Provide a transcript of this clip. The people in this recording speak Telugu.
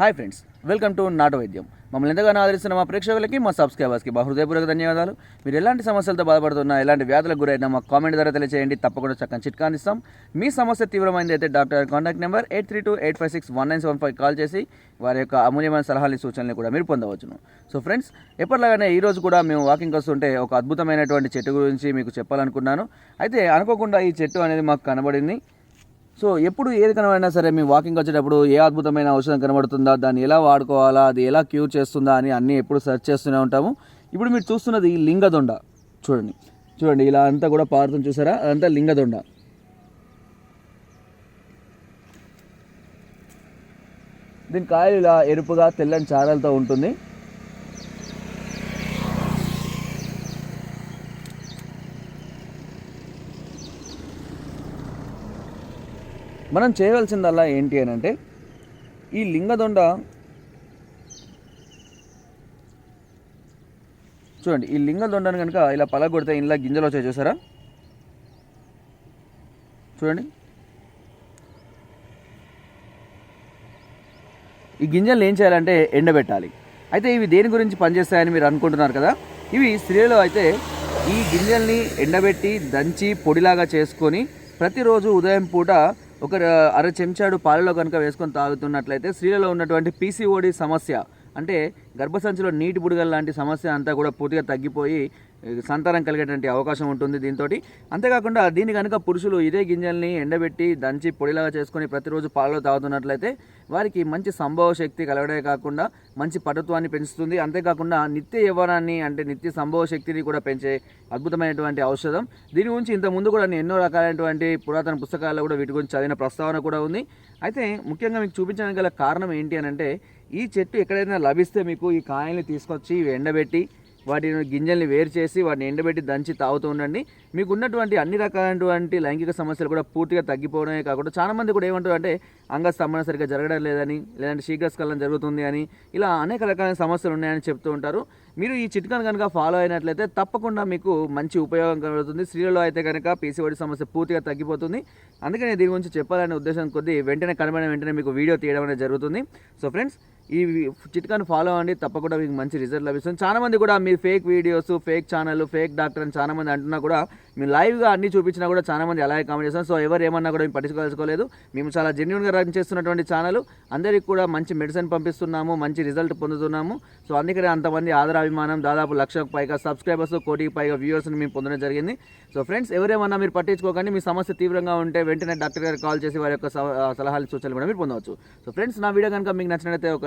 హాయ్ ఫ్రెండ్స్ వెల్కమ్ టు నాటు వైద్యం మమ్మల్ని ఎంతగానో ఆదరిస్తున్న మా ప్రేక్షకులకి మా సబ్స్క్రైబర్స్కి మా హృదయపూర్వక ధన్యవాదాలు. మీరు ఎలాంటి సమస్యలతో బాధపడుతున్నా ఎలాంటి వ్యాధులకు గురైనా మా కామెంట్ ద్వారా తెలియజేయండి తప్పకుండా చక్కని చిట్కా అందిస్తాం. మీ సమస్య తీవ్రమైంది అయితే doctor contact number eight three two eight five six one nine seven five call చేసి వారి యొక్క అమూల్యమైన సలహాలు సూచనలు కూడా మీరు పొందవచ్చును. సో ఫ్రెండ్స్ ఎప్పటిలాగానే ఈరోజు కూడా మేము వాకింగ్ వస్తుంటే ఒక అద్భుతమైనటువంటి చెట్టు గురించి మీకు చెప్పాలనుకున్నాను. అయితే అనుకోకుండా ఈ చెట్టు అనేది మాకు కనబడింది. సో ఎప్పుడు ఏది కనబడినా సరే మీ వాకింగ్ వచ్చేటప్పుడు ఏ అద్భుతమైన ఔషధం కనబడుతుందా దాన్ని ఎలా వాడుకోవాలా అది ఎలా క్యూర్ చేస్తుందా అని అన్నీ ఎప్పుడు సెర్చ్ చేస్తూనే ఉంటాము. ఇప్పుడు మీరు చూస్తున్నది లింగదొండ. చూడండి. చూడండి ఇలా అంతా కూడా పారుతుంది చూసారా? అదంతా లింగదొండ. దీని కాయలు ఇలా ఎరుపుగా తెల్లని చారలతో ఉంటుంది. మనం చేయవలసిందల్లా ఏంటి అని అంటే ఈ లింగదొండ చూడండి ఈ లింగదొండను కనుక ఇలా పలగొడితే ఇలా గింజలు వచ్చాయి చూసారా? చూడండి. ఈ గింజలు ఏం చేయాలంటే ఎండబెట్టాలి. అయితే ఇవి దేని గురించి పనిచేస్తాయని మీరు అనుకుంటున్నారు కదా? ఇవి స్త్రీలలో అయితే ఈ గింజల్ని ఎండబెట్టి దంచి పొడిలాగా చేసుకొని ప్రతిరోజు ఉదయం పూట ఒక అర చెంచాడు పాలలో కనుక వేసుకొని తాగుతున్నట్లయితే స్త్రీలలో ఉన్నటువంటి పీసీఓడి సమస్య. అంటే గర్భసంచిలో నీటి బుడగలు లాంటి సమస్య అంతా కూడా పూర్తిగా తగ్గిపోయి సంతానం కలిగేటువంటి అవకాశం ఉంటుంది దీంతో అంతేకాకుండా దీన్ని కనుక పురుషులు ఇదే గింజల్ని ఎండబెట్టి దంచి పొడిలాగా చేసుకొని ప్రతిరోజు పాలలో తాగుతున్నట్లయితే వారికి మంచి సంభవ శక్తి కలగడమే కాకుండా మంచి పటుత్వాన్ని పెంచుతుంది. అంతేకాకుండా నిత్య యవ్వనాన్ని అంటే నిత్య సంభవ శక్తిని కూడా పెంచే అద్భుతమైనటువంటి ఔషధం. దీని గురించి ఇంతకుముందు ముందు కూడా నేను ఎన్నో రకాలైనటువంటి పురాతన పుస్తకాల్లో కూడా వీటి గురించి చదివిన ప్రస్తావన కూడా ఉంది. అయితే ముఖ్యంగా మీకు చూపించడానికి గల కారణం ఏంటి అని అంటే ఈ చెట్టు ఎక్కడైనా లభిస్తే మీకు ఈ కాయల్ని తీసుకొచ్చి ఎండబెట్టి వాటిని గింజల్ని వేరు చేసి వాటిని ఎండబెట్టి దంచి తాగుతూ ఉండండి. మీకు ఉన్నటువంటి అన్ని రకాలైనటువంటి లైంగిక సమస్యలు కూడా పూర్తిగా తగ్గిపోవడమే కాకుండా చాలా మంది కూడా ఏమంటారు అంటే అంగస్తంభన సరిగ్గా జరగడం లేదని లేదంటే శీఘ్రస్కలనం జరుగుతుంది అని ఇలా అనేక రకాల సమస్యలు ఉన్నాయని చెప్తూ ఉంటారు. మీరు ఈ చిట్కాను కనుక ఫాలో అయినట్లయితే తప్పకుండా మీకు మంచి ఉపయోగం కలుగుతుంది. స్త్రీలలో అయితే కనుక పీసీఓడి సమస్య పూర్తిగా తగ్గిపోతుంది. అందుకనే దీని గురించి చెప్పాలనే ఉద్దేశం కొద్దీ వెంటనే కనబడిన వెంటనే మీకు వీడియో తీయడం అనేది జరుగుతుంది. సో ఫ్రెండ్స్ ఈ చిట్కాని ఫాలో అవ్వండి తప్పకుండా మీకు మంచి రిజల్ట్ లభిస్తుంది. చాలా మంది కూడా మీ fake videos fake channel fake doctor అని చాలామంది అంటున్నా కూడా మీరు లైవ్గా అన్ని చూపించినా కూడా చాలామంది అలాగే కామెంట్ చేస్తాం సో ఎవరు ఏమన్నా కూడా మేము పట్టించుకోవాల్సుకోలేదు మేము చాలా జెన్యున్గా రన్ చేస్తున్నటువంటి ఛానల్ అందరికీ కూడా మంచి మెడిసిన్ పంపిస్తున్నాము మంచి రిజల్ట్ పొందుతున్నాము. సో అందుకనే అంతమంది ఆదరాభిమానం దాదాపు లక్షకు పైగా సబ్స్క్రైబర్స్ కోటికి పైగా వ్యూవర్స్ని మేము పొందడం జరిగింది. సో ఫ్రెండ్స్ ఎవరేమన్నా మీరు పట్టించుకోకండి. మీ సమస్య తీవ్రంగా ఉంటే వెంటనే డాక్టర్ గారు కాల్ చేసి వారి యొక్క సలహాలు సూచనలు కూడా మీరు పొందవచ్చు. సో ఫ్రెండ్స్ నా వీడియో కనుక మీకు నచ్చినట్లయితే ఒక